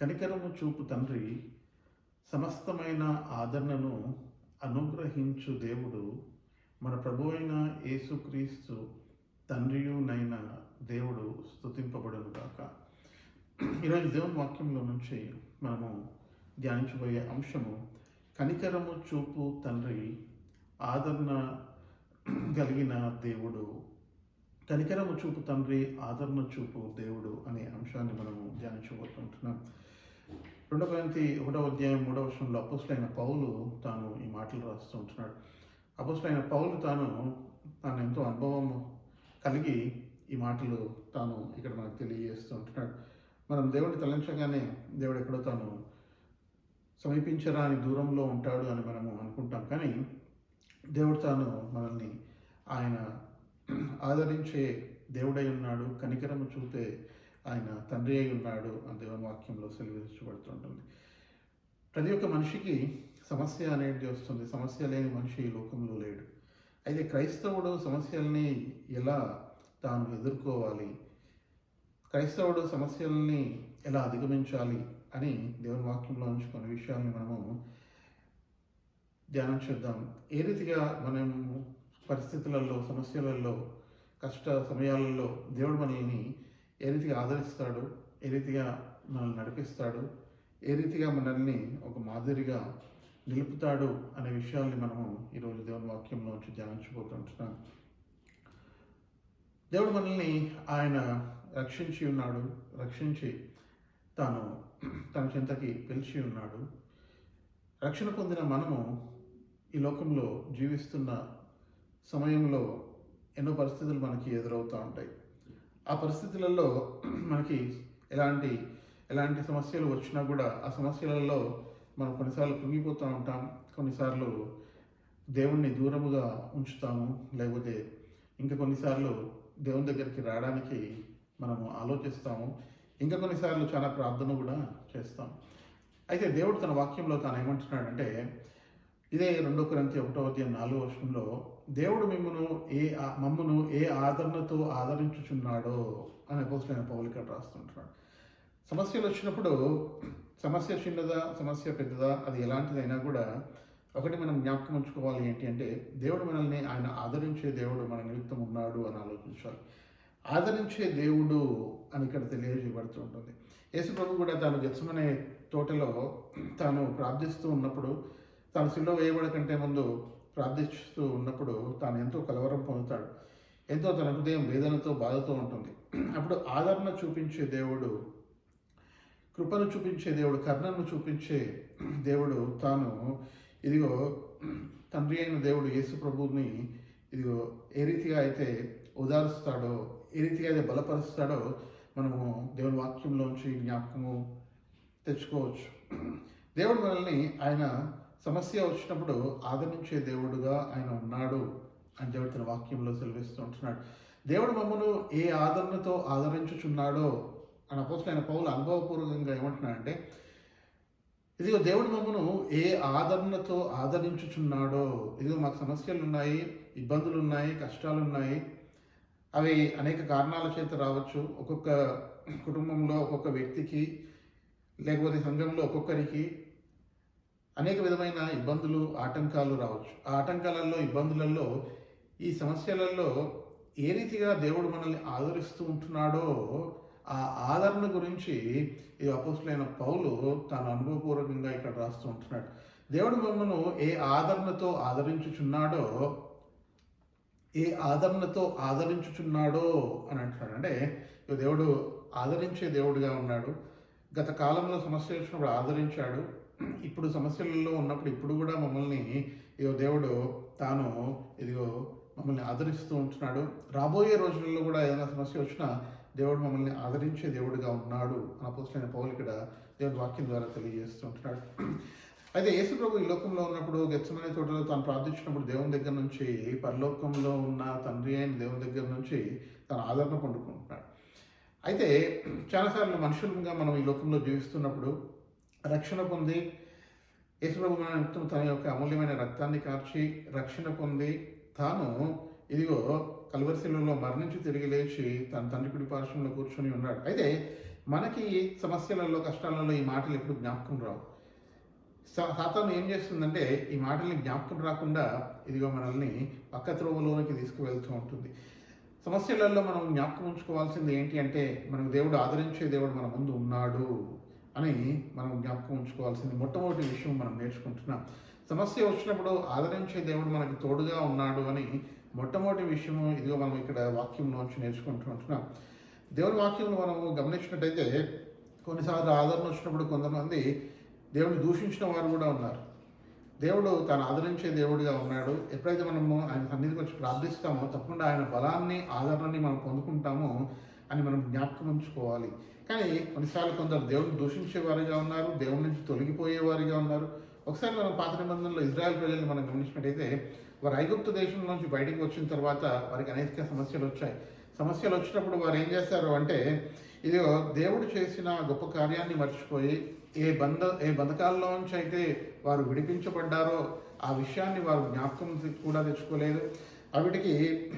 కనికరము చూపు తండ్రి సమస్తమైన ఆదరణను అనుగ్రహించు దేవుడు మన ప్రభు అయిన యేసుక్రీస్తు తండ్రియునైన దేవుడు స్తుతింపబడును గాక ఈరోజు దేవుని వాక్యంలో నుంచి మనము ధ్యానించబోయే అంశము కనికరము చూపు తండ్రి ఆదరణ కలిగిన దేవుడు. కనికరము చూపు తండ్రి ఆదరణ చూపు దేవుడు అనే అంశాన్ని మనము ధ్యానించబోతుంటున్నాం. రెండో కొరింథీ ఒకటో అధ్యాయం మూడవ వర్షంలో అపోస్లైన పౌలు తాను ఈ మాటలు రాస్తూ ఉంటున్నాడు. అపోస్లైన పౌలు తాను తాను ఎంతో అనుభవం కలిగి ఈ మాటలు తాను ఇక్కడ మనకు తెలియజేస్తూ ఉంటున్నాడు. మనం దేవుడిని తలంచగానే దేవుడు ఎక్కడో తాను సమీపించరాని దూరంలో ఉంటాడు అని మనము అనుకుంటాం. కానీ దేవుడు తాను మనల్ని ఆయన ఆదరించే దేవుడై ఉన్నాడు. కనికరము చూపే ఆయన తండ్రి అయి ఉన్నాడు అని దేవుని వాక్యంలో సెలవించబడుతుంటుంది ప్రతి ఒక్క మనిషికి సమస్య అనేది వస్తుంది. సమస్య లేని మనిషి ఈ లోకంలో లేడు. అయితే క్రైస్తవుడు సమస్యల్ని ఎలా తాను ఎదుర్కోవాలి? క్రైస్తవుడు సమస్యల్ని ఎలా అధిగమించాలి? అని దేవుని వాక్యంలో నుంచి కొన్ని విషయాల్ని మనము ధ్యానం చేద్దాం. ఏ రీతిగా మనం పరిస్థితులలో సమస్యలలో కష్ట సమయాలలో దేవుడు మనల్ని ఏ రీతిగా ఆదరిస్తాడు ఏ రీతిగా మనల్ని నడిపిస్తాడు ఏ రీతిగా మనల్ని ఒక మాదిరిగా నిలుపుతాడు అనే విషయాల్ని మనము ఈరోజు దేవుని వాక్యంలో నుంచి ధ్యానించబోతుంటున్నాం దేవుడు మనల్ని ఆయన రక్షించి ఉన్నాడు రక్షించి తాను తన చింతకి పిలిచి ఉన్నాడు. రక్షణ పొందిన మనము ఈ లోకంలో జీవిస్తున్న సమయంలో ఎన్నో పరిస్థితులు మనకి ఎదురవుతూ ఉంటాయి. ఆ పరిస్థితులలో మనకి ఎలాంటి ఎలాంటి సమస్యలు వచ్చినా కూడా ఆ సమస్యలలో మనం కొన్నిసార్లు కృంగిపోతూ ఉంటాం. కొన్నిసార్లు దేవుణ్ణి దూరముగా ఉంచుతాము. లేకపోతే ఇంకా కొన్నిసార్లు దేవుని దగ్గరికి రావడానికి మనము ఆలోచిస్తాము. ఇంకా కొన్నిసార్లు చాలా ప్రార్థన కూడా చేస్తాం. అయితే దేవుడు తన వాక్యంలో తాను ఏమంటున్నాడంటే ఇదే రెండో కొరింథీ ఒకటో అధ్యాయం నాలుగో వర్షంలో దేవుడు మిమ్మను ఏ ఆ- మమ్మను ఏ ఆదరణతో ఆదరించుచున్నాడో అని అపోసలైన పౌలిక రాస్తుంటున్నాడు. సమస్యలు వచ్చినప్పుడు సమస్య చిన్నదా సమస్య పెద్దదా అది ఎలాంటిదైనా కూడా ఒకటి మనం జ్ఞాపకం ఉంచుకోవాలి ఏంటి అంటే దేవుడు మనల్ని ఆయన ఆదరించే దేవుడు మన నిమిత్తం ఉన్నాడు అని ఆలోచించాలి. ఆదరించే దేవుడు అని ఇక్కడ తెలియజేయబడుతూ ఉంటుంది. యేసు ప్రభు కూడా తాను గెచ్చమనే తోటలో తాను ప్రార్థిస్తూ ఉన్నప్పుడు తాను సిల్లో వేయబడకంటే ముందు ప్రార్థిస్తూ ఉన్నప్పుడు తాను ఎంతో కలవరం పొందుతాడు. ఎంతో తన హృదయం వేదనతో బాధతో ఉంటుంది. అప్పుడు ఆదరణ చూపించే దేవుడు కృపను చూపించే దేవుడు కర్ణను చూపించే దేవుడు తాను ఇదిగో తండ్రి అయిన దేవుడు యేసు ప్రభువుని ఇదిగో ఏ రీతిగా అయితే ఉదారుస్తాడో ఏ రీతిగా అయితే బలపరుస్తాడో మనము దేవుని వాక్యంలోంచి జ్ఞాపకము తెచ్చుకోవచ్చు. దేవుడు మనల్ని ఆయన సమస్య వచ్చినప్పుడు ఆదరించే దేవుడుగా ఆయన ఉన్నాడు అని దేవుడు వాక్యంలో సెలవిస్తూ ఉంటున్నాడు. దేవుడు మమ్మను ఏ ఆదరణతో ఆదరించుచున్నాడో అని ఆయన పౌలు అనుభవపూర్వకంగా ఏమంటున్నాడంటే ఇదిగో దేవుడు మమ్మను ఏ ఆదరణతో ఆదరించుచున్నాడో ఇదిగో మాకు సమస్యలు ఉన్నాయి ఇబ్బందులు ఉన్నాయి కష్టాలు ఉన్నాయి అవి అనేక కారణాల చేత రావచ్చు. ఒక్కొక్క కుటుంబంలో ఒక్కొక్క వ్యక్తికి లేకపోతే సంఘంలో ఒక్కొక్కరికి అనేక విధమైన ఇబ్బందులు ఆటంకాలు రావచ్చు. ఆ ఆటంకాలలో ఇబ్బందులలో ఈ సమస్యలలో ఏ రీతిగా దేవుడు మనల్ని ఆదరిస్తూ ఉంటున్నాడో ఆ ఆదరణ గురించి ఈ అపోసులైన పౌలు తాను అనుభవపూర్వకంగా ఇక్కడ రాస్తూ ఉంటున్నాడు. దేవుడు మమ్మను ఏ ఆదరణతో ఆదరించుచున్నాడో ఏ ఆదరణతో ఆదరించుచున్నాడో అని అంటున్నాడు. అంటే దేవుడు ఆదరించే దేవుడిగా ఉన్నాడు. గత కాలంలో సమస్య వచ్చినప్పుడు ఆదరించాడు. ఇప్పుడు సమస్యలలో ఉన్నప్పుడు ఇప్పుడు కూడా మమ్మల్ని ఇదిగో దేవుడు తాను ఇదిగో మమ్మల్ని ఆదరిస్తూ ఉంటున్నాడు. రాబోయే రోజులలో కూడా ఏదైనా సమస్య వచ్చినా దేవుడు మమ్మల్ని ఆదరించే దేవుడిగా ఉన్నాడు అపోసలైన పౌలు ఇక్కడ దేవుడి వాక్యం ద్వారా తెలియజేస్తూ ఉంటున్నాడు. అయితే యేసు ప్రభు ఈ లోకంలో ఉన్నప్పుడు గెచ్చమనే తోటలో తాను ప్రార్థించినప్పుడు దేవుని దగ్గర నుంచి పరలోకంలో ఉన్న తండ్రి అయిన దేవుని దగ్గర నుంచి తను ఆదరణ పొందుకుంటున్నాడు. అయితే చాలాసార్లు మనుషులుగా మనం ఈ లోకంలో జీవిస్తున్నప్పుడు రక్షణ పొంది యేసుప్రభు మన నిమిత్తం తన యొక్క అమూల్యమైన రక్తాన్ని కార్చి రక్షణ పొంది తాను ఇదిగో కలువరిశిలలో మరణించి తిరిగి లేచి తన తండ్రి కుడి పార్శ్వంలో కూర్చొని ఉన్నాడు. అయితే మనకి సమస్యలలో కష్టాలలో ఈ మాటలు ఎప్పుడు జ్ఞాపకం రావు. సాతాను ఏం చేస్తుందంటే ఈ మాటల్ని జ్ఞాపకం రాకుండా ఇదిగో మనల్ని పక్క త్రోవలోనికి తీసుకువెళ్తూ ఉంటుంది. సమస్యలలో మనం జ్ఞాపకం ఉంచుకోవాల్సింది ఏంటి అంటే మనకు దేవుడు ఆదరించే దేవుడు మన ముందు ఉన్నాడు. అని మనం జ్ఞాపకం ఉంచుకోవాల్సింది. మొట్టమొదటి విషయం మనం నేర్చుకుంటున్నాం. సమస్య వచ్చినప్పుడు ఆదరించే దేవుడు మనకి తోడుగా ఉన్నాడు అని మొట్టమొదటి విషయము ఇదిగో మనం ఇక్కడ వాక్యంలోంచి నేర్చుకుంటూ ఉంటున్నాం. దేవుని వాక్యంలో మనం గమనించినట్టయితే కొన్నిసార్లు ఆదరణ వచ్చినప్పుడు కొంతమంది దేవుడిని దూషించిన వారు కూడా ఉన్నారు. దేవుడు తాను ఆదరించే దేవుడిగా ఉన్నాడు. ఎప్పుడైతే మనము ఆయన సన్నిధికి వచ్చి ప్రార్థిస్తామో తప్పకుండా ఆయన బలాన్ని ఆదరణని మనం పొందుకుంటామో అని మనం జ్ఞాపకం ఉంచుకోవాలి. కానీ కొన్నిసార్లు కొందరు దేవుడిని దూషించే వారిగా ఉన్నారు దేవుడి నుంచి తొలగిపోయేవారిగా ఉన్నారు. ఒకసారి మనం పాత నిబంధనలో ఇజ్రాయెల్ ప్రజలను మనం గమనించినట్టయితే వారు ఐగుప్తు దేశం నుంచి బయటకు వచ్చిన తర్వాత వారికి అనేక సమస్యలు వచ్చాయి. సమస్యలు వచ్చినప్పుడు వారు ఏం చేస్తారు అంటే ఇది దేవుడు చేసిన గొప్ప కార్యాన్ని మర్చిపోయి ఏ బంధ ఏ బంధకాల్లోంచి అయితే వారు విడిపించబడ్డారో ఆ విషయాన్ని వారు జ్ఞాపకం కూడా తెచ్చుకోలేదు. అవిటికి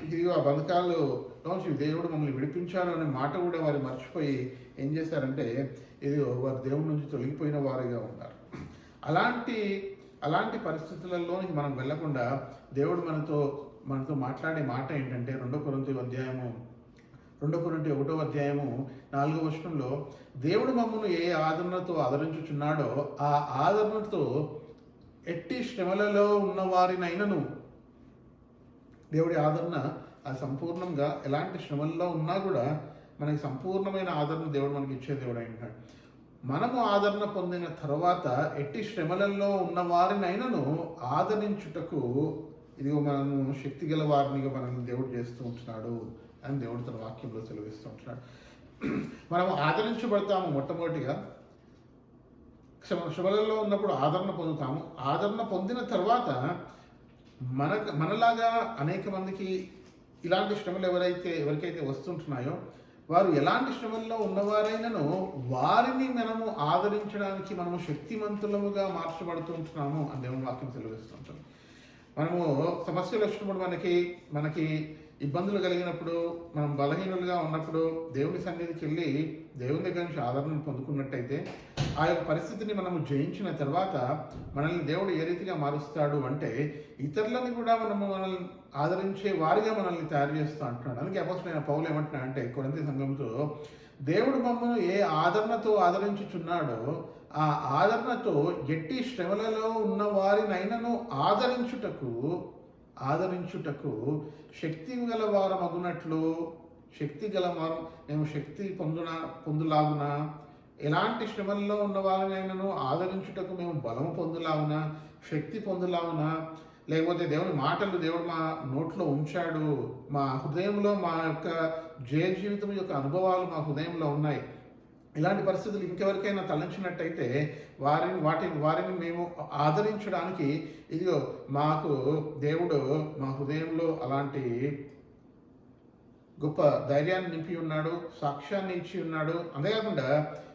ఇది ఆ బంధకాలు దేవుడు మమ్మల్ని విడిపించారు అనే మాట కూడా వారు మర్చిపోయి ఏం చేశారంటే ఇది వారు దేవుడి నుంచి తొలగిపోయిన వారిగా ఉన్నారు. అలాంటి అలాంటి పరిస్థితులలోనికి మనం వెళ్ళకుండా దేవుడు మనతో మనతో మాట్లాడే మాట ఏంటంటే రెండో కొరంతి అధ్యాయము రెండో కొరింథీ ఒకటో అధ్యాయము నాలుగో వర్షంలో దేవుడు మమ్మల్ని ఏ ఆదరణతో ఆదరించుచున్నాడో ఆ ఆదరణతో ఎట్టి శ్రమలలో ఉన్న వారినైనను దేవుడి ఆదరణ ఆ సంపూర్ణంగా ఎలాంటి శ్రమల్లో ఉన్నా కూడా మనకి సంపూర్ణమైన ఆదరణ దేవుడు మనకి ఇచ్చే దేవుడు అయినాడు మనము ఆదరణ పొందిన తర్వాత ఎట్టి శ్రమలలో ఉన్న వారినైనను ఆదరించుటకు ఇదిగో మనము శక్తి గల వారినిగా మనల్ని దేవుడు చేస్తూ ఉంటున్నాడు అని దేవుడు తన వాక్యంలో సెలవిస్తూ ఉంటున్నాడు. మనము ఆదరించబడతాము మొట్టమొదటిగా. శ్రమ శ్రమలలో ఉన్నప్పుడు ఆదరణ పొందుతాము. ఆదరణ పొందిన తర్వాత మన మనలాగా అనేక మందికి ఇలాంటి శ్రమలు ఎవరైతే ఎవరికైతే వస్తుంటున్నాయో వారు ఎలాంటి శ్రమల్లో ఉన్నవారైనను వారిని మనము ఆదరించడానికి మనము శక్తిమంతులముగా మార్చబడుతుంటున్నాము అని దేవుని వాక్యం తెలియజేస్తుంటాం మనము సమస్యలు వచ్చినప్పుడు మనకి మనకి ఇబ్బందులు కలిగినప్పుడు మనం బలహీనులుగా ఉన్నప్పుడు దేవుని సన్నిధికి వెళ్ళి దేవుని దగ్గర నుంచి ఆదరణ పొందుకున్నట్టయితే ఆ యొక్క పరిస్థితిని మనము జయించిన తర్వాత మనల్ని దేవుడు ఏ రీతిగా మారుస్తాడు అంటే ఇతరులని కూడా మనము మనల్ని ఆదరించే వారిగా మనల్ని తయారు చేస్తూ అంటున్నాడు. అందుకే అపోసరైన పౌలు ఏమంటున్నా అంటే కొరంతి సంఘంతో దేవుడు మమ్మల్ని ఏ ఆదరణతో ఆదరించుచున్నాడో ఆ ఆదరణతో ఎట్టి శ్రమలలో ఉన్న వారినైనను ఆదరించుటకు ఆదరించుటకు శక్తి గల అగునట్లు శక్తి గలవారం మేము శక్తి పొందున పొందులాగున? ఎలాంటి శ్రమల్లో ఉన్నవారినైనాను ఆదరించుటకు మేము బలము పొందులాగున శక్తి పొందులాగున? లేకపోతే దేవుని మాటలు దేవుడు మా నోట్లో ఉంచాడు. మా హృదయంలో మా యొక్క జయ జీవితం యొక్క అనుభవాలు మా హృదయంలో ఉన్నాయి. ఇలాంటి పరిస్థితులు ఇంకెవరికైనా తలంచినట్టయితే వారిని వాటిని వారిని మేము ఆదరించడానికి ఇదిగో మాకు దేవుడు మా హృదయంలో అలాంటి గొప్ప ధైర్యాన్ని నింపి ఉన్నాడు సాక్ష్యాన్ని ఇచ్చి ఉన్నాడు. అంతేకాకుండా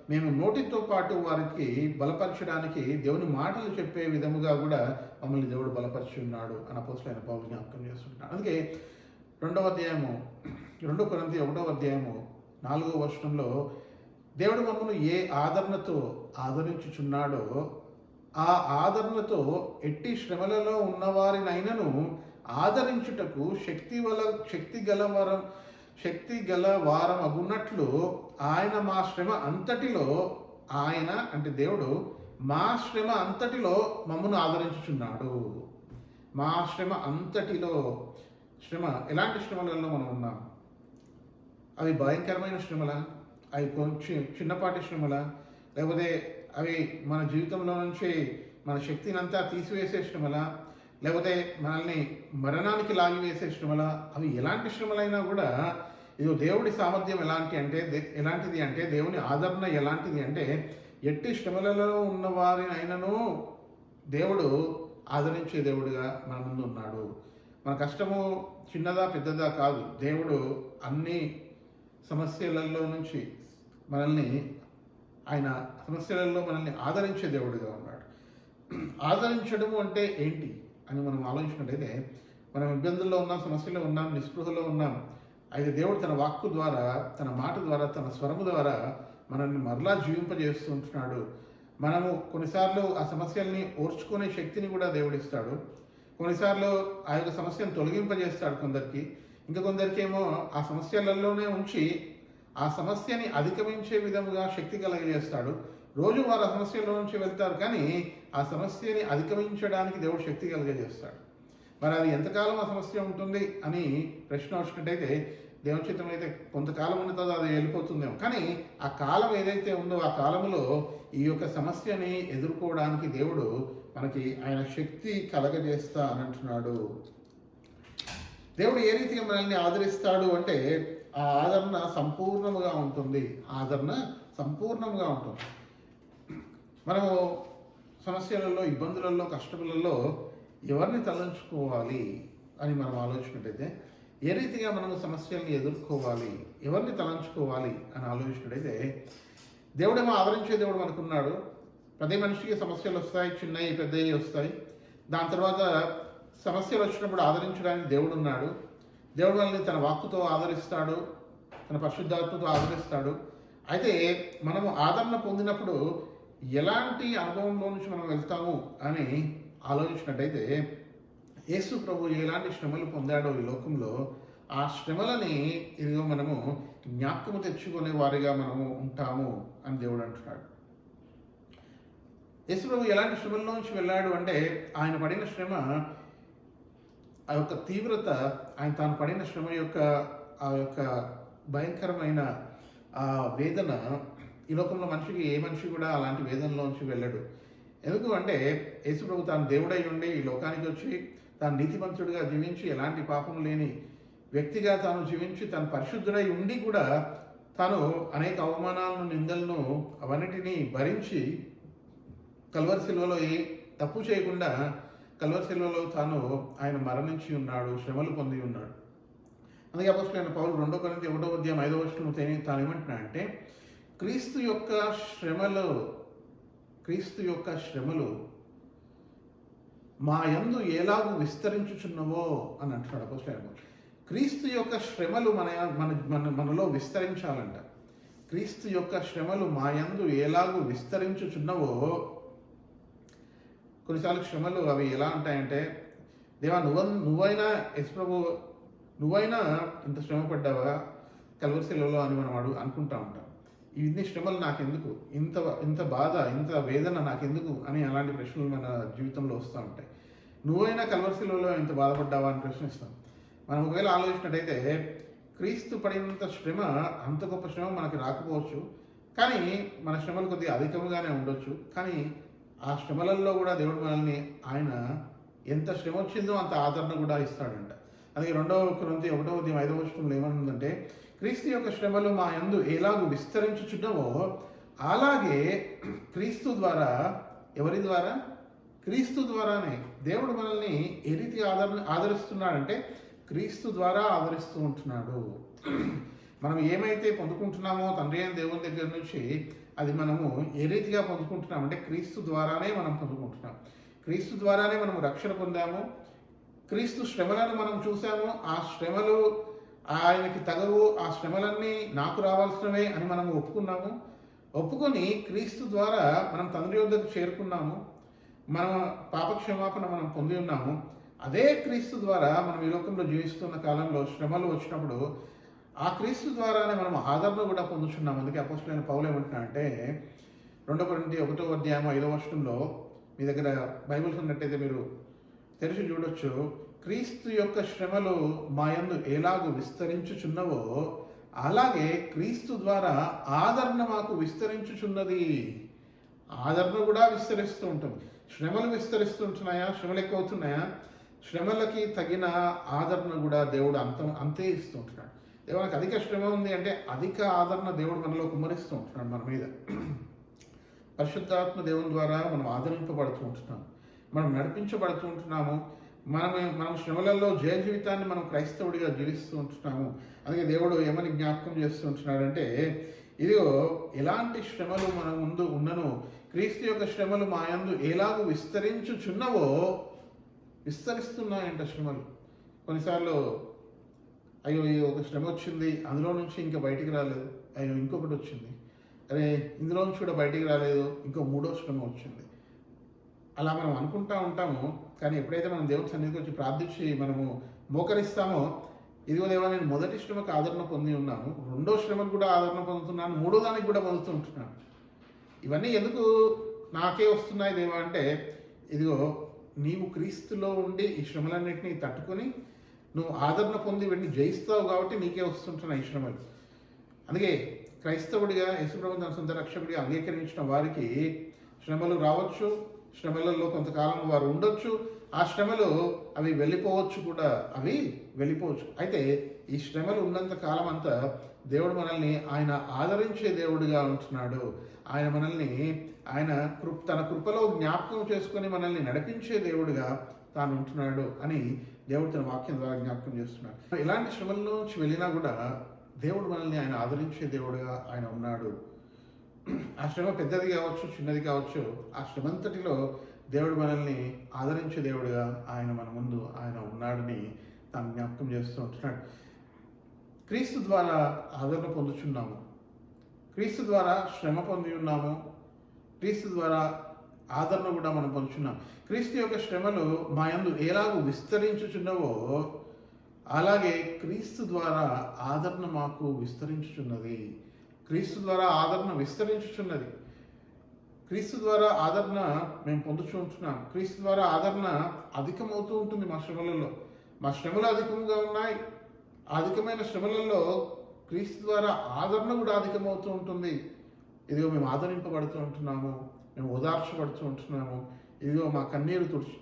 మేము నోటితో పాటు వారికి బలపరచడానికి దేవుని మాటలు చెప్పే విధముగా కూడా మమ్మల్ని దేవుడు బలపరిచి ఉన్నాడు అన్న పోస్టులైన పౌలు జ్ఞాపకం చేస్తున్నాడు అందుకే రెండవ అధ్యాయము రెండో కొరంతి ఒకటో అధ్యాయము నాలుగవ వర్షంలో దేవుడు మమ్మల్ని ఏ ఆదరణతో ఆదరించుచున్నాడో ఆ ఆదరణతో ఎట్టి శ్రమలలో ఉన్నవారినైనను ఆదరించుటకు శక్తి వల శక్తి గల వరం శక్తి గల వారం అగున్నట్లు ఆయన మా శ్రమ అంతటిలో ఆయన అంటే దేవుడు మా శ్రమ అంతటిలో మమ్మను ఆదరించుచున్నాడు. మా శ్రమ అంతటిలో శ్రమ ఎలాంటి శ్రమలలో మనం ఉన్నాం? అవి భయంకరమైన శ్రమలా? అవి కొంచెం చిన్నపాటి శ్రమల లేకపోతే అవి మన జీవితంలో నుంచి మన శక్తిని అంతా తీసివేసే శ్రమల? లేకపోతే మనల్ని మరణానికి లాగివేసే శ్రమల? అవి ఎలాంటి శ్రమలైనా కూడా ఇది దేవుడి సామర్థ్యం ఎలాంటి అంటే దే- ఎలాంటిది అంటే దేవుని ఆదరణ ఎలాంటిది అంటే ఎట్టి శ్రమలలో ఉన్న దేవుడు ఆదరించే దేవుడిగా మన ముందు ఉన్నాడు. మన కష్టము చిన్నదా పెద్దదా కాదు. దేవుడు అన్ని సమస్యలలో నుంచి మనల్ని ఆయన సమస్యలలో మనల్ని ఆదరించే దేవుడిగా ఉన్నాడు. ఆదరించడము అంటే ఏంటి అని మనం ఆలోచించినట్టయితే మనం ఇబ్బందుల్లో ఉన్నాం సమస్యలో ఉన్నాం నిస్పృహలో ఉన్నాం అయితే దేవుడు తన వాక్కు ద్వారా తన మాట ద్వారా తన స్వరము ద్వారా మనల్ని మరలా జీవింపజేస్తుంటున్నాడు మనము కొన్నిసార్లు ఆ సమస్యల్ని ఓర్చుకునే శక్తిని కూడా దేవుడిస్తాడు. కొన్నిసార్లు ఆ యొక్క సమస్యను తొలగింపజేస్తాడు కొందరికి. ఇంకా కొందరికి ఏమో ఆ సమస్యలలోనే ఉంచి ఆ సమస్యని అధిగమించే విధముగా శక్తి కలగజేస్తాడు. రోజు వారు ఆ సమస్యలో నుంచి వెళ్తారు కానీ ఆ సమస్యని అధిగమించడానికి దేవుడు శక్తి కలగజేస్తాడు. మరి అది ఎంతకాలం ఆ సమస్య ఉంటుంది అని ప్రశ్న వచ్చినట్టయితే దేవుని చిత్రం అయితే కొంతకాలం ఉన్న తర్వాత అది వెళ్ళిపోతుందేమో. కానీ ఆ కాలం ఏదైతే ఉందో ఆ కాలంలో ఈ యొక్క సమస్యని ఎదుర్కోవడానికి దేవుడు మనకి ఆయన శక్తి కలగజేస్తా అని అంటున్నాడు. దేవుడు ఏ రీతిగా మనల్ని ఆదరిస్తాడు అంటే ఆ ఆదరణ సంపూర్ణముగా ఉంటుంది. ఆదరణ సంపూర్ణంగా ఉంటుంది. మనము సమస్యలలో ఇబ్బందులలో కష్టములలో ఎవరిని తలంచుకోవాలి అని మనం ఆలోచించినట్టయితే ఏ రీతిగా మనము సమస్యల్ని ఎదుర్కోవాలి ఎవరిని తలంచుకోవాలి అని ఆలోచించినట్టయితే దేవుడేమో ఆదరించే దేవుడు మనకున్నాడు. ప్రతి మనిషికి సమస్యలు వస్తాయి చిన్నవి పెద్దవి వస్తాయి. దాని తర్వాత సమస్యలు వచ్చినప్పుడు ఆదరించడానికి దేవుడు ఉన్నాడు దేవుడు మనల్ని తన వాక్కుతో ఆదరిస్తాడు తన పరిశుద్ధాత్మతో ఆదరిస్తాడు. అయితే మనము ఆదరణ పొందినప్పుడు ఎలాంటి అనుభవంలో నుంచి మనం వెళ్తాము అని ఆలోచించినట్టయితే యేసు ప్రభు ఎలాంటి శ్రమలు పొందాడో ఈ లోకంలో ఆ శ్రమలని ఇదిగో మనము జ్ఞాపకము తెచ్చుకునే వారిగా మనము ఉంటాము అని దేవుడు అంటున్నాడు. యేసు ప్రభు ఎలాంటి శ్రమల్లోంచి నుంచి వెళ్ళాడు అంటే ఆయన పడిన శ్రమ ఆ యొక్క తీవ్రత ఆయన తాను పడిన శ్రమ యొక్క ఆ యొక్క భయంకరమైన ఆ వేదన ఈ లోకంలో మనిషికి ఏ మనిషి కూడా అలాంటి వేదనలోంచి వెళ్ళడు. ఎందుకు అంటే యేసుప్రభు తాను దేవుడై ఉండి ఈ లోకానికి వచ్చి తాను నీతిమంతుడిగా జీవించి ఎలాంటి పాపం లేని వ్యక్తిగా తాను జీవించి తను పరిశుద్ధుడై ఉండి కూడా తాను అనేక అవమానాలను నిందలను అవన్నిటినీ భరించి కల్వర్ శిలువలో ఏ తప్పు చేయకుండా కల్వరి తాను ఆయన మరణించి ఉన్నాడు శ్రమలు పొంది ఉన్నాడు. అందుకే అపస్కులైన పౌరులు రెండో కొరింథీ ఒకటో అధ్యాయం ఐదో వర్షం తాను ఏమంటున్నా అంటే క్రీస్తు యొక్క శ్రమలు క్రీస్తు యొక్క శ్రమలు మా యందు ఎలాగూ విస్తరించుచున్నవో అని అంటున్నాడు అపోస్తులైన క్రీస్తు యొక్క శ్రమలు మన మన మన మనలో విస్తరించాలంట. క్రీస్తు యొక్క శ్రమలు మా యందు ఎలాగూ విస్తరించుచున్నవో కొన్నిసార్లు శ్రమలు అవి ఎలా ఉంటాయంటే దేవా నువ్వ నువ్వైనా యశ్ ప్రభు నువ్వైనా ఇంత శ్రమ పడ్డావా? కలవరిశిలలో అని మనం అడుగు అనుకుంటా ఉంటాం. ఇన్ని శ్రమలు నాకెందుకు? ఇంత ఇంత బాధ ఇంత వేదన నాకెందుకు? అని అలాంటి ప్రశ్నలు మన జీవితంలో వస్తూ ఉంటాయి. నువ్వైనా కలవరిశిలలో ఇంత బాధపడ్డావా అని ప్రశ్నిస్తాం. మనం ఒకవేళ ఆలోచించినట్టయితే క్రీస్తు పడినంత శ్రమ అంత గొప్ప శ్రమ మనకి రాకపోవచ్చు. కానీ మన శ్రమలు కొద్దిగా అధికంగానే ఉండొచ్చు. కానీ ఆ శ్రమలలో కూడా దేవుడు మనల్ని ఆయన ఎంత శ్రమ వచ్చిందో అంత ఆదరణ కూడా ఇస్తాడంట. అందుకే రెండవ క్రొంతి ఒకటవ ఉదయం ఐదవ వర్షంలో ఏమనుందంటే క్రీస్తు యొక్క శ్రమలు మా యందు ఎలాగూ విస్తరించుచున్నవో అలాగే క్రీస్తు ద్వారా ఎవరి ద్వారా? క్రీస్తు ద్వారానే. దేవుడు మనల్ని ఏ రీతి ఆదరణ ఆదరిస్తున్నాడంటే క్రీస్తు ద్వారా ఆదరిస్తూ ఉంటున్నాడు. మనం ఏమైతే పొందుకుంటున్నామో తండ్రి అయిన దేవుని దగ్గర నుంచి అది మనము ఏ రీతిగా పొందుకుంటున్నామంటే క్రీస్తు ద్వారానే మనం పొందుకుంటున్నాం. క్రీస్తు ద్వారానే మనం రక్షణ పొందాము. క్రీస్తు శ్రమలను మనం చూసాము ఆ శ్రమలు ఆయనకి తగవు. ఆ శ్రమలన్నీ నాకు రావాల్సినవే అని మనం ఒప్పుకున్నాము. ఒప్పుకొని క్రీస్తు ద్వారా మనం తండ్రి వద్దకు చేరుకున్నాము. మన పాపక్షమాపణ మనం పొంది ఉన్నాము. అదే క్రీస్తు ద్వారా మనం ఈ లోకంలో జీవిస్తున్న కాలంలో శ్రమలు వచ్చినప్పుడు ఆ క్రీస్తు ద్వారానే మనం ఆదరణ కూడా పొందుతున్నాం అందుకే అపోస్తులైన పౌలు ఏమంటున్నా అంటే రెండో కొరింథీ ఒకటో అధ్యాయం ఐదో వర్షంలో మీ దగ్గర బైబిల్స్ ఉన్నట్టయితే మీరు తెరిచి చూడొచ్చు. క్రీస్తు యొక్క శ్రమలు మాయందు ఎలాగూ విస్తరించుచున్నవో అలాగే క్రీస్తు ద్వారా ఆదరణ మాకు విస్తరించుచున్నది. ఆదరణ కూడా విస్తరిస్తూ ఉంటుంది. శ్రమలు విస్తరిస్తుంటున్నాయా శ్రమలు ఎక్కువ అవుతున్నాయా? శ్రమలకి తగిన ఆదరణ కూడా దేవుడు అంత అంతే ఇస్తుంటున్నాడు దేవునికి అధిక శ్రమ ఉంది అంటే అధిక ఆదరణ దేవుడు మనలో కుమ్మరిస్తూ ఉంటున్నాడు మన మీద. పరిశుద్ధాత్మ దేవుని ద్వారా మనం ఆదరింపబడుతూ ఉంటున్నాం. మనం నడిపించబడుతూ ఉంటున్నాము. మనం మనం శ్రమలలో జయ జీవితాన్ని మనం క్రైస్తవుడిగా జీవిస్తూ ఉంటున్నాము. అందుకే దేవుడు ఏమని జ్ఞాపకం చేస్తూ ఉంటున్నాడంటే ఇదిగో ఎలాంటి శ్రమలు మన ముందు ఉన్నను క్రీస్తు యొక్క శ్రమలు మా యందు ఎలాగూ విస్తరించుచున్నవో విస్తరిస్తున్నాయంట శ్రమలు. కొన్నిసార్లు అయ్యో ఈ ఒక శ్రమ వచ్చింది అందులో నుంచి ఇంకా బయటికి రాలేదు. అయ్యో ఇంకొకటి వచ్చింది. అరే ఇందులో నుంచి కూడా బయటికి రాలేదు ఇంకో మూడో శ్రమ వచ్చింది. అలా మనం అనుకుంటా ఉంటాము కానీ ఎప్పుడైతే మనం దేవుడి సన్నిధికి వచ్చి ప్రార్థించి మనము మోకరిస్తామో ఇదిగో దేవా నేను మొదటి శ్రమకు ఆదరణ పొంది ఉన్నాను రెండో శ్రమకు కూడా ఆదరణ పొందుతున్నాను మూడో దానికి కూడా పొందుతుంటున్నాను ఇవన్నీ ఎందుకు నాకే వస్తున్నాయి దేవా అంటే ఇదిగో నీవు క్రీస్తులో ఉండి ఈ శ్రమలన్నింటినీ తట్టుకొని నువ్వు ఆదరణ పొంది వెళ్ళి జయిస్తావు కాబట్టి నీకే వస్తుంటున్న ఈ శ్రమలు అందుకే క్రైస్తవుడిగా యేసుప్రభు తన సొంత రక్షకుడిగా అంగీకరించిన వారికి శ్రమలు రావచ్చు శ్రమలలో కొంతకాలం వారు ఉండొచ్చు ఆ శ్రమలు అవి వెళ్ళిపోవచ్చు కూడా అవి వెళ్ళిపోవచ్చు. అయితే ఈ శ్రమలు ఉన్నంత కాలం అంతా దేవుడు మనల్ని ఆయన ఆదరించే దేవుడిగా ఉంటున్నాడు. ఆయన మనల్ని ఆయన కృప్ తన కృపలో జ్ఞాపకం చేసుకొని మనల్ని నడిపించే దేవుడిగా తాను ఉంటున్నాడు అని దేవుడు తన వాక్యం ద్వారా జ్ఞాపకం చేస్తున్నాడు. ఇలాంటి శ్రమల్లో నుంచి వెళ్ళినా కూడా దేవుడు మనల్ని ఆయన ఆదరించే దేవుడుగా ఆయన ఉన్నాడు. ఆ శ్రమ పెద్దది కావచ్చు చిన్నది కావచ్చు ఆ శ్రమంతటిలో దేవుడు మనల్ని ఆదరించే దేవుడుగా ఆయన మన ముందు ఆయన ఉన్నాడని తాను జ్ఞాపకం చేస్తూ ఉంటున్నాడు. క్రీస్తు ద్వారా ఆదరణ పొందుచున్నాము. క్రీస్తు ద్వారా శ్రమ పొంది ఉన్నాము. క్రీస్తు ద్వారా ఆదరణ కూడా మనం పొందుచున్నాం. క్రీస్తు యొక్క శ్రమలు మా యందు ఎలాగూ విస్తరించుచున్నవో అలాగే క్రీస్తు ద్వారా ఆదరణ మాకు విస్తరించుచున్నది. క్రీస్తు ద్వారా ఆదరణ విస్తరించుచున్నది. క్రీస్తు ద్వారా ఆదరణ మేము పొందుచూ ఉంటున్నాం. క్రీస్తు ద్వారా ఆదరణ అధికమవుతూ ఉంటుంది మా శ్రమలలో. మా శ్రమలు అధికంగా ఉన్నాయి. అధికమైన శ్రమలలో క్రీస్తు ద్వారా ఆదరణ కూడా అధికమవుతూ ఉంటుంది. ఇదిగో మేము ఆదరింపబడుతూ ఉంటున్నాము. మేము ఓదార్చబడుతూ ఉంటున్నాము. ఇదిగో మా కన్నీరు తుడిచి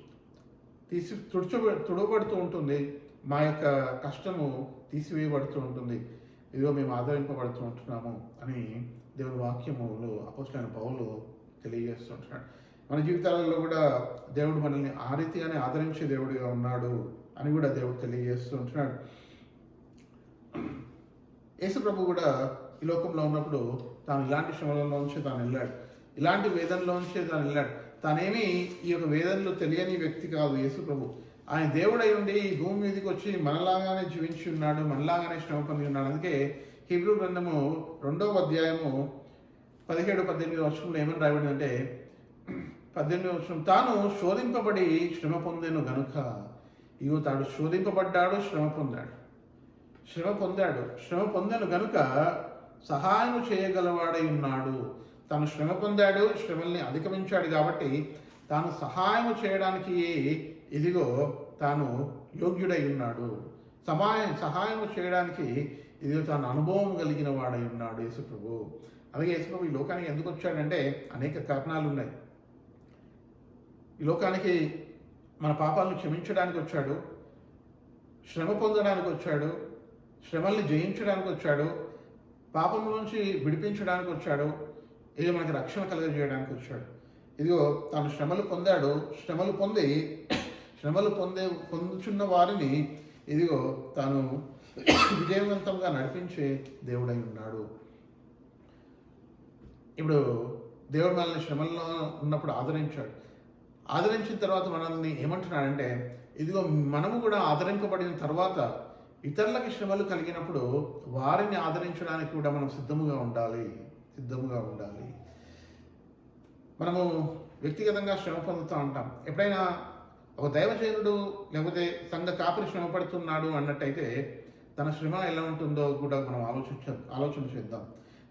తీసి తుడిచబ తుడబడుతూ ఉంటుంది. మా యొక్క కష్టము తీసివేయబడుతూ ఉంటుంది. ఇదిగో మేము ఆదరింపబడుతూ ఉంటున్నాము అని దేవుని వాక్యములో అపోసలైన పౌలు తెలియజేస్తుంటున్నాడు మన జీవితాలలో కూడా దేవుడు మనల్ని ఆ రీతిగానే ఆదరించే దేవుడిగా ఉన్నాడు అని కూడా దేవుడు తెలియజేస్తూ ఉంటున్నాడు. యేసు ప్రభు కూడా ఈ లోకంలో ఉన్నప్పుడు తాను ఇలాంటి శ్రమలలోంచి తాను వెళ్ళాడు. ఇలాంటి వేదనలోంచి తను వెళ్ళాడు. తానేమి ఈ యొక్క వేదనలు తెలియని వ్యక్తి కాదు యేసు ప్రభు ఆయన దేవుడై ఉండి ఈ భూమి మీదకి వచ్చి మనలాగానే జీవించి ఉన్నాడు మనలాగానే శ్రమ పొంది ఉన్నాడు. అందుకే హిబ్రూ గ్రంథము రెండవ అధ్యాయము పదిహేడు పద్దెనిమిది వర్షంలో ఏమని రాయబడిందంటే పద్దెనిమిది వర్షం తాను శోధింపబడి శ్రమ పొందాను గనుక. ఇగో తాడు శోధింపబడ్డాడు శ్రమ పొందాడు. శ్రమ పొందాడు. శ్రమ పొందాను గనుక సహాయం చేయగలవాడై ఉన్నాడు. తాను శ్రమ పొందాడు శ్రమల్ని అధిగమించాడు కాబట్టి తాను సహాయం చేయడానికి ఇదిగో తాను యోగ్యుడై ఉన్నాడు. సహాయం సహాయం చేయడానికి ఇదిగో తాను అనుభవం కలిగిన వాడై ఉన్నాడు యేసుప్రభు. అలాగే యేసుప్రభు ఈ లోకానికి ఎందుకు వచ్చాడంటే అనేక కారణాలు ఉన్నాయి ఈ లోకానికి మన పాపాలను క్షమించడానికి వచ్చాడు శ్రమ పొందడానికి వచ్చాడు శ్రమల్ని జయించడానికి వచ్చాడు పాపం నుంచి విడిపించడానికి వచ్చాడు ఇది మనకి రక్షణ కలుగజేయడానికి వచ్చాడు. ఇదిగో తాను శ్రమలు పొందాడు శ్రమలు పొంది శ్రమలు పొందే పొందుచున్న వారిని ఇదిగో తాను విజయవంతంగా నడిపించే దేవుడై ఉన్నాడు. ఇప్పుడు దేవుడు మనల్ని శ్రమల్లో ఉన్నప్పుడు ఆదరించాడు. ఆదరించిన తర్వాత మనల్ని ఏమంటున్నాడంటే ఇదిగో మనము కూడా ఆదరింపబడిన తర్వాత ఇతరులకి శ్రమలు కలిగినప్పుడు వారిని ఆదరించడానికి కూడా మనం సిద్ధముగా ఉండాలి. సిద్ధంగా ఉండాలి. మనము వ్యక్తిగతంగా శ్రమ పొందుతూ ఉంటాం. ఎప్పుడైనా ఒక దైవజనుడు లేకపోతే సంఘ కాపురి శ్రమ పడుతున్నాడు అన్నట్టయితే తన శ్రమ ఎలా ఉంటుందో కూడా మనం ఆలోచించ ఆలోచన చేద్దాం.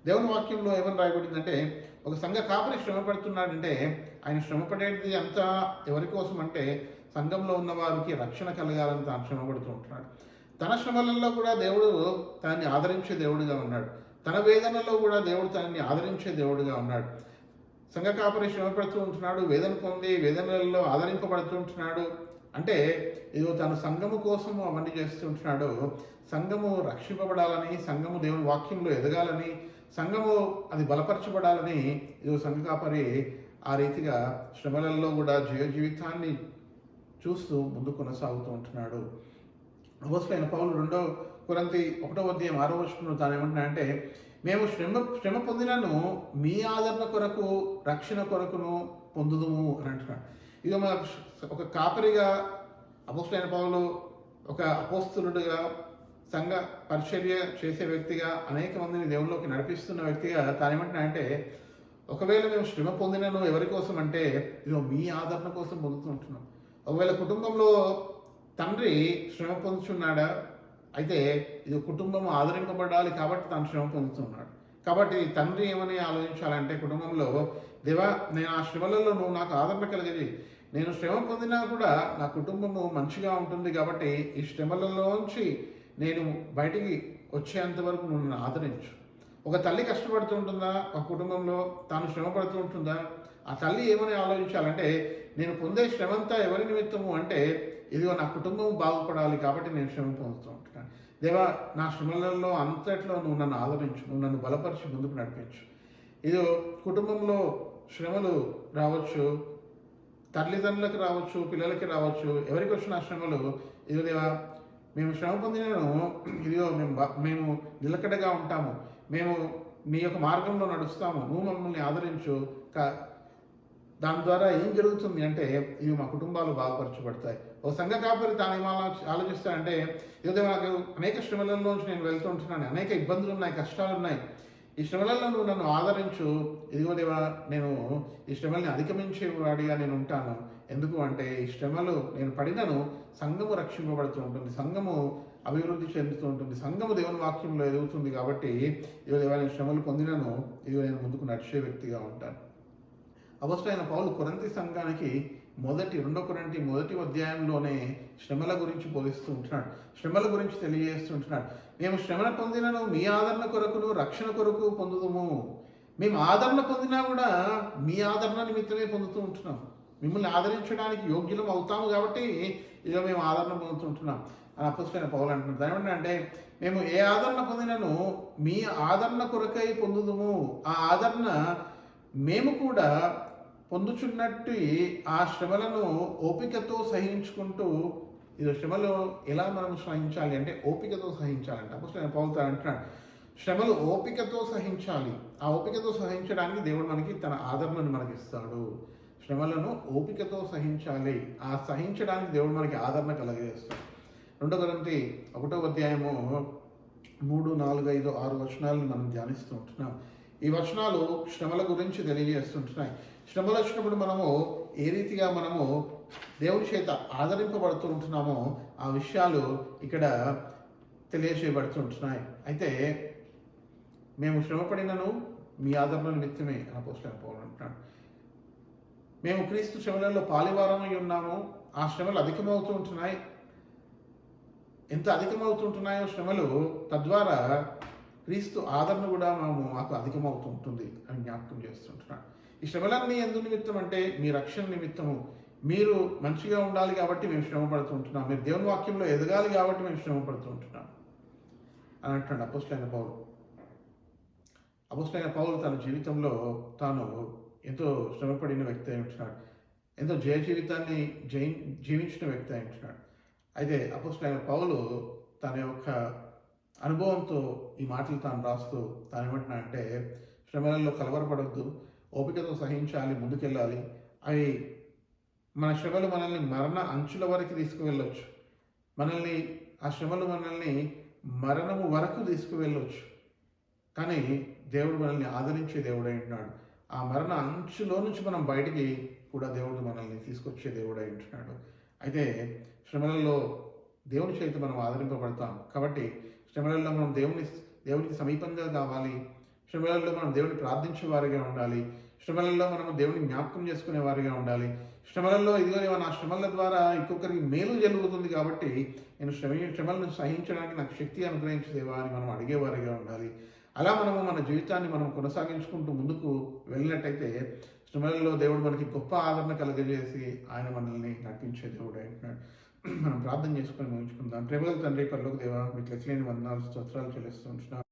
దేవుని వాక్యంలో ఏమని రాయబడిందంటే ఒక సంఘ కాపురి శ్రమ పడుతున్నాడంటే ఆయన శ్రమ పడేది అంతా ఎవరి కోసం అంటే సంఘంలో ఉన్న వారికి రక్షణ కలగాలని తాను శ్రమ పడుతూ ఉంటున్నాడు. తన శ్రమలలో కూడా దేవుడు తనని ఆదరించే దేవుడిగా ఉన్నాడు. తన వేదనలో కూడా దేవుడు తనని ఆదరించే దేవుడుగా ఉన్నాడు. సంఘ కాపరి శ్రమ ఉంటున్నాడు వేదన పొంది వేదనలలో ఆదరింపబడుతూ ఉంటున్నాడు. అంటే ఇదిగో తన సంఘము కోసము అవన్నీ చేస్తుంటున్నాడు సంఘము రక్షింపబడాలని సంఘము దేవుని వాక్యంలో ఎదగాలని సంఘము అది బలపరచబడాలని ఇదిగో సంఘ కాపరి ఆ రీతిగా శ్రమలలో కూడా జయ జీవితాన్ని చూస్తూ ముందు కొనసాగుతూ ఉంటున్నాడు. అపోసలైన పౌలు రెండో కొరంతి ఒకటో అధ్యాయం ఆరో వచనంలో తాను ఏమంటున్నాడంటే మేము శ్రమ శ్రమ పొందినను మీ ఆదరణ కొరకు రక్షణ కొరకును పొందుదుము అని అంటున్నాడు. ఇక మన ఒక కాపరిగా అపోస్తులైన పౌలు ఒక అపోస్తులుడుగా సంఘ పరిచర్య చేసే వ్యక్తిగా అనేక మందిని దేవుల్లోకి నడిపిస్తున్న వ్యక్తిగా తాను ఏమంటున్నా అంటే ఒకవేళ మేము శ్రమ పొందినను ఎవరి కోసం అంటే ఇదో మీ ఆదరణ కోసం పొందుతుంటున్నాం ఒకవేళ కుటుంబంలో తండ్రి శ్రమ పొందుతున్నాడా అయితే ఇది కుటుంబం ఆదరింపబడాలి కాబట్టి తాను శ్రమ పొందుతున్నాడు కాబట్టి తండ్రి ఏమని ఆలోచించాలంటే కుటుంబంలో దేవా నేను ఆ శ్రమలలో నువ్వు నాకు ఆదరణ కలిగేది నేను శ్రమ పొందినా కూడా నా కుటుంబము మంచిగా ఉంటుంది కాబట్టి ఈ శ్రమలలోంచి నేను బయటికి వచ్చేంత వరకు నువ్వు నన్ను ఆదరించు. ఒక తల్లి కష్టపడుతూ ఉంటుందా? ఒక కుటుంబంలో తాను శ్రమ పడుతుంటుందా ఆ తల్లి ఏమని ఆలోచించాలంటే నేను పొందే శ్రమంతా ఎవరి నిమిత్తము? అంటే ఇదిగో నా కుటుంబం బాగుపడాలి కాబట్టి నేను శ్రమ పొందుతూ ఉంటున్నాను. దేవా నా శ్రమలలో అంతట్లో నువ్వు నన్ను ఆదరించు నువ్వు నన్ను బలపరిచి ముందుకు నడిపించు. ఇది కుటుంబంలో శ్రమలు రావచ్చు తల్లిదండ్రులకు రావచ్చు పిల్లలకి రావచ్చు ఎవరికి వచ్చిన శ్రమలు ఇదిగో దేవా మేము శ్రమ పొందినను ఇదిగో మేము మేము నిలకడగా ఉంటాము. మేము నీ యొక్క మార్గంలో నడుస్తాము. నువ్వు మమ్మల్ని ఆదరించు. కా- దాని ద్వారా ఏం జరుగుతుంది అంటే ఇవి మా కుటుంబాలు బాగుపరచబడతాయి. ఒక సంఘ కాపరి తాను ఆలోచిస్తానంటే ఏదో ఇదిగో నాకు అనేక శ్రమలలో నేను వెళ్తూ ఉంటున్నాను అనేక ఇబ్బందులు ఉన్నాయి కష్టాలు ఉన్నాయి. ఈ శ్రమలలో నువ్వు నన్ను ఆదరించు. ఇదిగో దేవా నేను ఈ శ్రమల్ని అధిగమించే వాడిగా నేను ఉంటాను. ఎందుకు అంటే ఈ శ్రమలు నేను పడినను సంఘము రక్షింపబడుతూ ఉంటుంది సంఘము అభివృద్ధి చెందుతూ ఉంటుంది సంఘము దేవుని వాక్యంలో ఎదుగుతుంది కాబట్టి ఇదిగో దేవా నేను శ్రమలు పొందినను. ఇదిగో నేను ముందుకు నడిచే వ్యక్తిగా ఉంటాను. అవసరమైన పౌలు కొరంతి సంఘానికి మొదటి రెండో కొరంతి మొదటి అధ్యాయంలోనే శ్రమల గురించి బోధిస్తూ ఉంటున్నాడు. శ్రమల గురించి తెలియజేస్తుంటున్నాడు మేము శ్రమణ పొందినను మీ ఆదరణ కొరకును రక్షణ కొరకు పొందుదుము. మేము ఆదరణ పొందినా కూడా మీ ఆదరణ నిమిత్తమే పొందుతూ ఉంటున్నాం. మిమ్మల్ని ఆదరించడానికి యోగ్యులం అవుతాము కాబట్టి ఇదిగో మేము ఆదరణ పొందుతుంటున్నాం అని అపుస్తైన పౌలు అంటున్నారు దాని అంటే మేము ఏ ఆదరణ పొందినను మీ ఆదరణ కొరకై పొందుదుము. ఆ ఆదరణ మేము కూడా పొందుచున్నట్టు ఆ శ్రమలను ఓపికతో సహించుకుంటూ ఇది శ్రమలు ఎలా మనం సహించాలి అంటే ఓపికతో సహించాలంట. అప్పుడు పౌలుతో అంటున్నాడు శ్రమలు ఓపికతో సహించాలి. ఆ ఓపికతో సహించడానికి దేవుడు మనకి తన ఆదరణను మనకి ఇస్తాడు. శ్రమలను ఓపికతో సహించాలి. ఆ సహించడానికి దేవుడు మనకి ఆదరణ కలగజేస్తాడు. రెండో గురించి ఒకటో అధ్యాయము మూడు నాలుగు ఐదు ఆరు వచనాలను మనం ధ్యానిస్తూ ఉంటున్నాం. ఈ వచనాలు శ్రమల గురించి తెలియజేస్తుంటున్నాయి. శ్రమలు వచ్చినప్పుడు మనము ఏ రీతిగా మనము దేవుని చేత ఆదరింపబడుతూ ఉంటున్నామో ఆ విషయాలు ఇక్కడ తెలియజేయబడుతుంటున్నాయి. అయితే మేము శ్రమపడినను మీ ఆదరణ నిమిత్తమే అని పోస్టర్ పోవాలంటున్నాడు మేము క్రీస్తు శ్రమలలో పాలివారమై ఉన్నాము. ఆ శ్రమలు అధికమవుతూ ఉంటున్నాయి. ఎంత అధికమవుతుంటున్నాయో శ్రమలు తద్వారా క్రీస్తు ఆదరణ కూడా మనము మాకు అధికమవుతుంటుంది అని జ్ఞాపకం చేస్తుంటున్నాడు. ఈ శ్రమలన్నీ ఎందు నిమిత్తం అంటే మీ రక్షణ నిమిత్తము. మీరు మంచిగా ఉండాలి కాబట్టి మేము శ్రమ పడుతుంటున్నాం మీరు దేవుని వాక్యంలో ఎదగాలి కాబట్టి మేము శ్రమ పడుతుంటున్నాం అని అంటున్నాడు అపోస్లైన పౌలు. అపోస్లైన పౌలు తన జీవితంలో తాను ఎంతో శ్రమపడిన వ్యక్తి అయి ఉంటున్నాడు. ఎంతో జయ జీవితాన్ని జయి జీవించిన వ్యక్తి అయి ఉంటున్నాడు. అయితే అపోస్లైన పౌలు తన యొక్క అనుభవంతో ఈ మాటలు తాను రాస్తూ తాను ఏమంటున్నా అంటే శ్రమలలో కలవరపడద్దు ఓపికతో సహించాలి ముందుకెళ్ళాలి. అవి మన శ్రమలు మనల్ని మరణ అంచుల వరకు తీసుకువెళ్ళొచ్చు. మనల్ని ఆ శ్రమలు మనల్ని మరణము వరకు తీసుకువెళ్ళొచ్చు. కానీ దేవుడు మనల్ని ఆదరించే దేవుడై ఉంటున్నాడు. ఆ మరణ అంచులో నుంచి మనం బయటికి కూడా దేవుడు మనల్ని తీసుకొచ్చే దేవుడై ఉంటున్నాడు. అయితే శ్రమలలో దేవుని చేత మనం ఆదరింపబడతాం. కాబట్టి శ్రమలలో మనం దేవుని దేవునికి సమీపంగా కావాలి శ్రమలలో మనం దేవుని ప్రార్థించే వారిగా ఉండాలి. శ్రమలలో మనం దేవుని జ్ఞాపకం చేసుకునే వారిగా ఉండాలి. శ్రమలలో ఇదిగో నా శ్రమల ద్వారా ఇంకొకరికి మేలు జరుగుతుంది కాబట్టి నేను శ్రమ శ్రమలను సహించడానికి నాకు శక్తి అనుగ్రహించదేవా అని మనం అడిగేవారిగా ఉండాలి. అలా మనము మన జీవితాన్ని మనం కొనసాగించుకుంటూ ముందుకు వెళ్ళినట్టయితే శ్రమలలో దేవుడు మనకి గొప్ప ఆదరణ కలగజేసి ఆయన మనల్ని నటించే దేవుడు అంటున్నాడు. మనం ప్రార్థన చేసుకొని ముగించుకుందాం. ప్రేమల తండ్రి పర్లోకి దేవా మీకు లెక్కలేని వందనాలు స్తోత్రాలు చెల్లిస్తూ ఉంటున్నాం.